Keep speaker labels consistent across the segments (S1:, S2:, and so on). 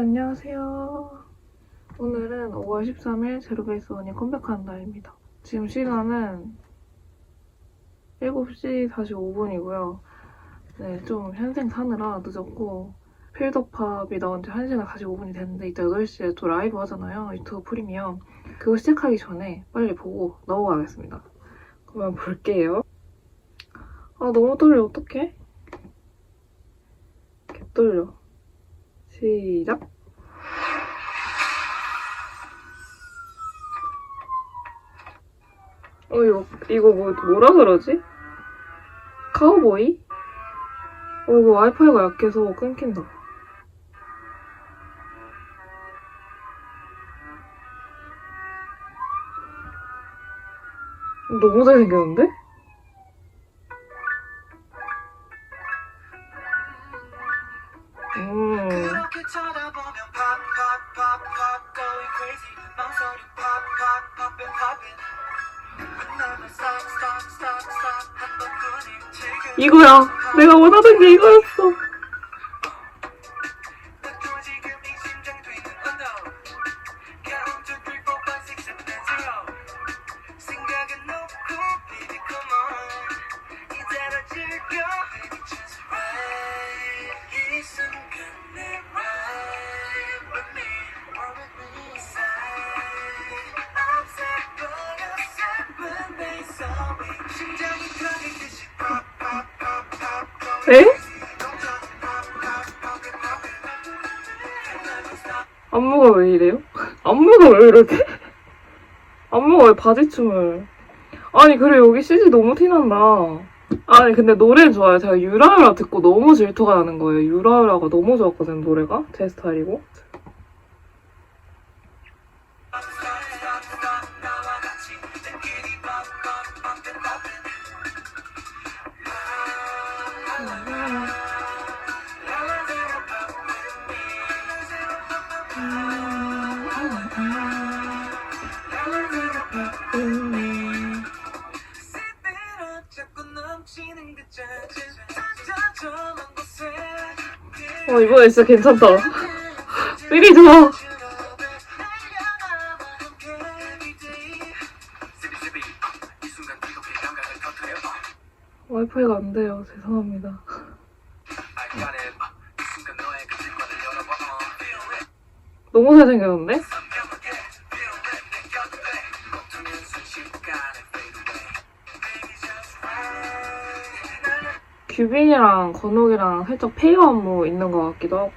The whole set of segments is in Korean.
S1: 안녕하세요. 오늘은 5월 13일 제로베이스 원이 컴백하는 날입니다. 지금 시간은 7시 45분이고요. 네, 좀 현생 사느라 늦었고 필더팝이 나온 지 1시간 45분이 됐는데 이따 8시에 또 라이브 하잖아요. 유튜브 프리미엄. 그거 시작하기 전에 빨리 보고 넘어가겠습니다. 그러면 볼게요. 아 너무 떨려 어떡해? 개 떨려. 시작. 어 이거 이거 뭐 뭐라 그러지? 카우보이? 어 이거 와이파이가 약해서 끊긴다. 너무 잘생겼는데? 이거야. 내가 원하던 게 이거였어.
S2: Stop
S1: 안무가 왜 이래요? 안무가 왜 이러지? 안무가 왜 바지춤을? 아니 그래 여기 CG 너무 티난다. 아니 근데 노래는 좋아요. 제가 유라유라 듣고 너무 질투가 나는 거예요. 유라유라가 너무 좋았거든요 노래가. 제 스타일이고 어 이번에 진짜 괜찮다. 삘이 좋아 와이파이가 안 돼요. 죄송합니다. 너무 잘생겼는데? 규빈이랑 건욱이랑 살짝 페이어 안무 있는 것 같기도 하고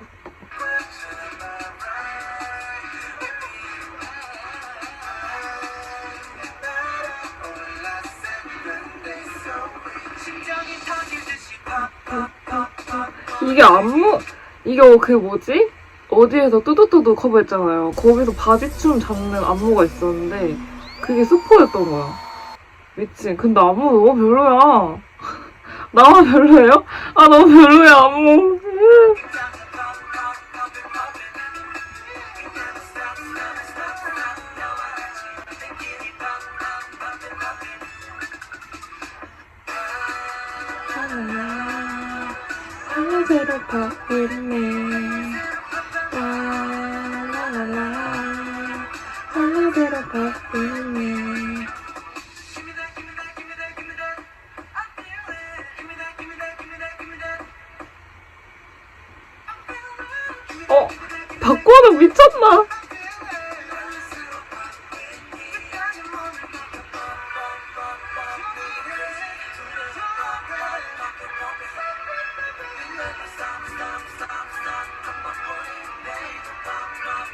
S1: 이게 안무 이게 그 뭐지? 어디에서 뚜두뚜두 커버했잖아요. 거기서 바지춤 잡는 안무가 있었는데 그게 스포였던 거야. 미친. 근데 안무 너무 별로야. 나만 별로예요? 아 너무 별로야 안무. 하늘새로 바뀌네.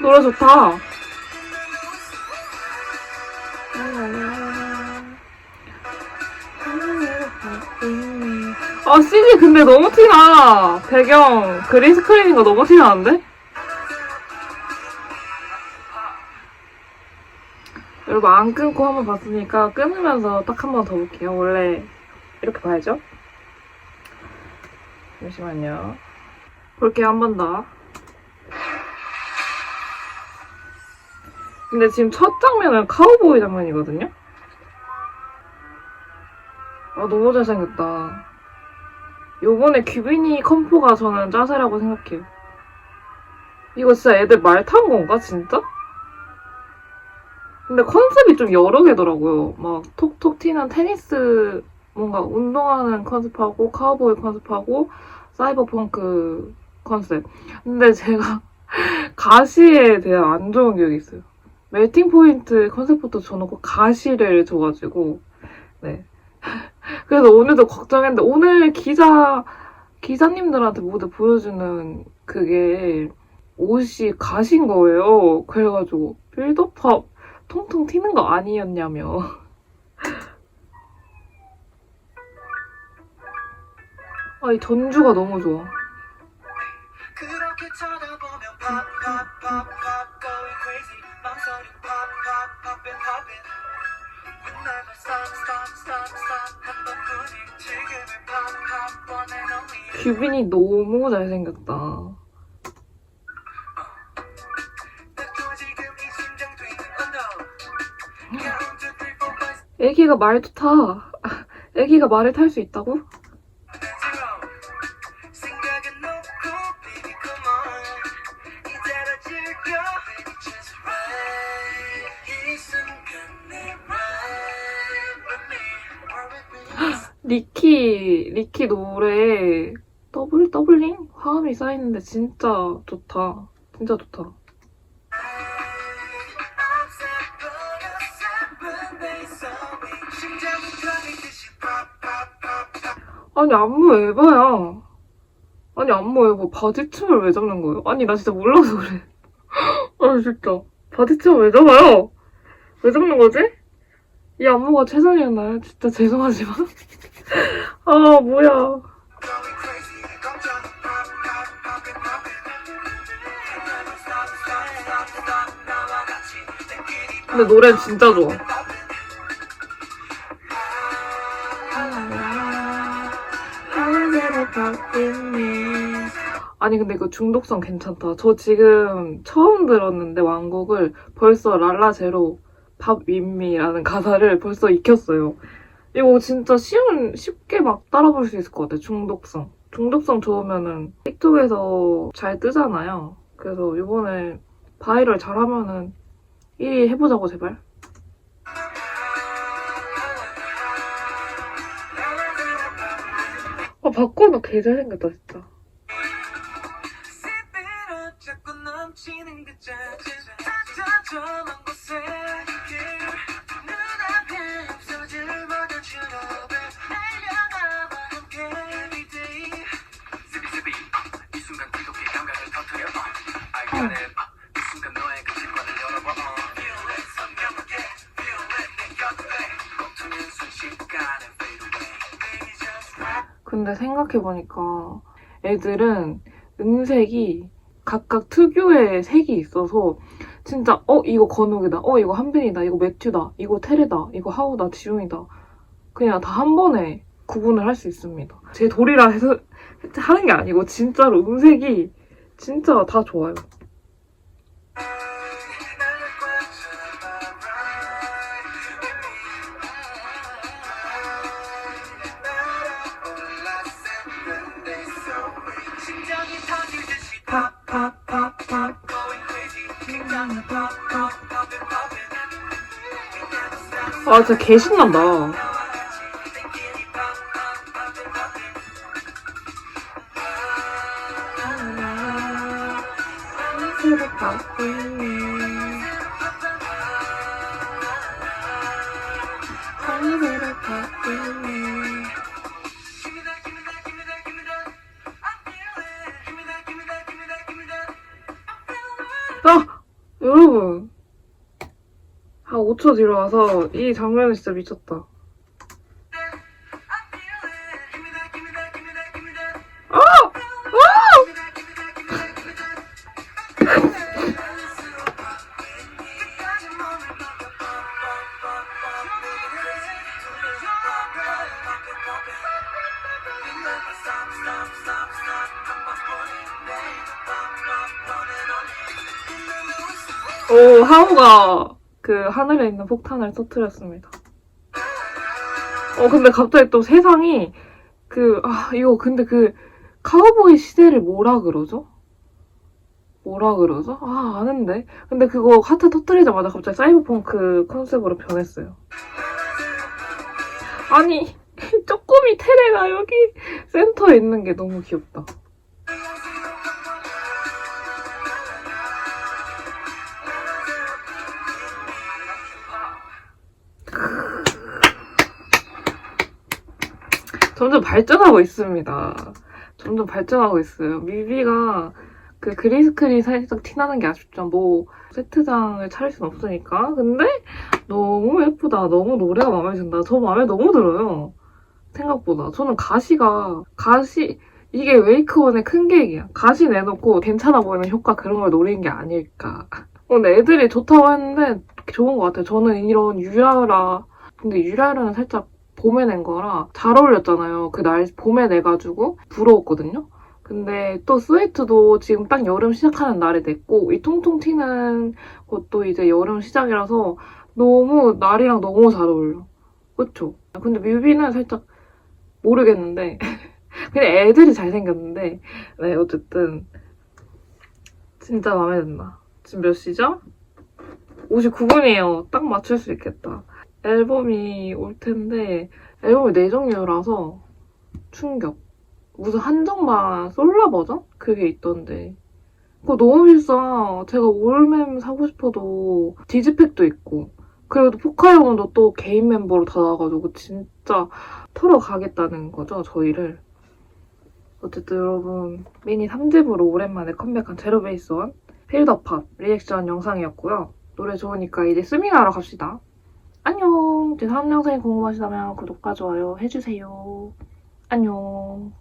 S1: 노래 좋다. 아, CG 근데 너무 티나. 배경 그린 스크린인 거 너무 티나는데? 여러분, 안 끊고 한번 봤으니까 끊으면서 딱 한 번 더 볼게요. 원래 이렇게 봐야죠. 잠시만요. 볼게요, 한 번 더. 근데 지금 첫 장면은 카우보이 장면이거든요? 아, 너무 잘생겼다. 요번에 규빈이 컴포가 저는 짜세라고 생각해요. 이거 진짜 애들 말 탄 건가, 진짜? 근데 컨셉이 좀 여러 개더라고요. 막 톡톡 튀는 테니스, 뭔가 운동하는 컨셉하고, 카우보이 컨셉하고, 사이버펑크 컨셉. 근데 제가 가시에 대한 안 좋은 기억이 있어요. 멜팅 포인트 컨셉부터 줘놓고 가시를 줘가지고, 네. 그래서 오늘도 걱정했는데, 오늘 기자, 기자님들한테 모두 보여주는 그게 옷이 가신 거예요. 그래가지고, 빌더팝 통통 튀는 거 아니었냐며. 아, 이 전주가 너무 좋아. 규빈이 너무 잘생겼다. 애기가 말도 타. 애기가 말을 탈 수 있다고? 쌓이는데 진짜 좋다. 진짜 좋다. 아니, 안무 에바야. 아니, 안무 에바 바지춤을 왜 잡는 거예요? 아니, 나 진짜 몰라서 그래. 아, 진짜. 바지춤을 왜 잡아요? 왜 잡는 거지? 이 안무가 최선이었나요? 진짜 죄송하지만. 아, 뭐야. 근데 노래는 진짜 좋아. 아니 근데 이거 중독성 괜찮다. 저 지금 처음 들었는데 왕곡을 벌써 랄라 제로 밥 윈미라는 가사를 벌써 익혔어요. 이거 진짜 쉬운 쉽게 막 따라 볼 수 있을 것 같아. 중독성. 중독성 좋으면은 틱톡에서 잘 뜨잖아요. 그래서 이번에 바이럴 잘하면은 1위 해보자고 제발. 아 바꿔봐 개 잘생겼다 진짜. 근데 생각해보니까 애들은 음색이 각각 특유의 색이 있어서 진짜 어 이거 건욱이다. 어 이거 한빈이다. 이거 매튜다. 이거 테레다. 이거 하우다. 지웅이다. 그냥 다 한 번에 구분을 할 수 있습니다. 제 돌이라 해서 하는 게 아니고 진짜로 음색이 진짜 다 좋아요
S2: 아
S1: 진짜 개 신난다 5초 뒤로 와서 이 장면이 진짜 미쳤다. 아! 오, 하우가 그 하늘에 있는 폭탄을 터트렸습니다. 어, 근데 갑자기 또 세상이 그, 아, 이거 근데 그 카우보이 시대를 뭐라 그러죠? 뭐라 그러죠? 아 아는데 근데 그거 하트 터뜨리자마자 갑자기 사이버펑크 컨셉으로 변했어요 아니 쪼꼬미 테레가 여기 센터에 있는 게 너무 귀엽다 점점 발전하고 있습니다. 점점 발전하고 있어요. 뮤비가 그 그린스크린 살짝 티나는 게 아쉽죠. 뭐 세트장을 차릴 순 없으니까. 근데 너무 예쁘다. 너무 노래가 마음에 든다. 저 마음에 너무 들어요. 생각보다. 저는 가시가 가시 이게 웨이크원의 큰 계획이야. 가시 내놓고 괜찮아 보이는 효과 그런 걸 노리는 게 아닐까. 어, 근데 애들이 좋다고 했는데 좋은 것 같아요. 저는 이런 유라라 근데 유라라는 살짝 봄에 낸 거라 잘 어울렸잖아요. 그 날 봄에 내가지고 부러웠거든요. 근데 또 스웨트도 지금 딱 여름 시작하는 날에 냈고 이 통통 튀는 것도 이제 여름 시작이라서 너무 날이랑 너무 잘 어울려. 그쵸? 근데 뮤비는 살짝 모르겠는데 그냥 애들이 잘생겼는데 네 어쨌든 진짜 마음에 든다. 지금 몇 시죠? 59분이에요. 딱 맞출 수 있겠다. 앨범이 올 텐데 앨범이 네 종류라서 충격. 무슨 한정판 솔라 버전? 그게 있던데. 그거 너무 비싸. 제가 올멤 사고 싶어도 디지팩도 있고. 그리고 포카영도 또 개인 멤버로 다 나와가지고 진짜 털어가겠다는 거죠, 저희를. 어쨌든 여러분, 미니 3집으로 오랜만에 컴백한 제로베이스원 필더팝 리액션 영상이었고요. 노래 좋으니까 이제 스밍하러 갑시다. 제 다음 영상이 궁금하시다면 구독과 좋아요 해주세요. 안녕.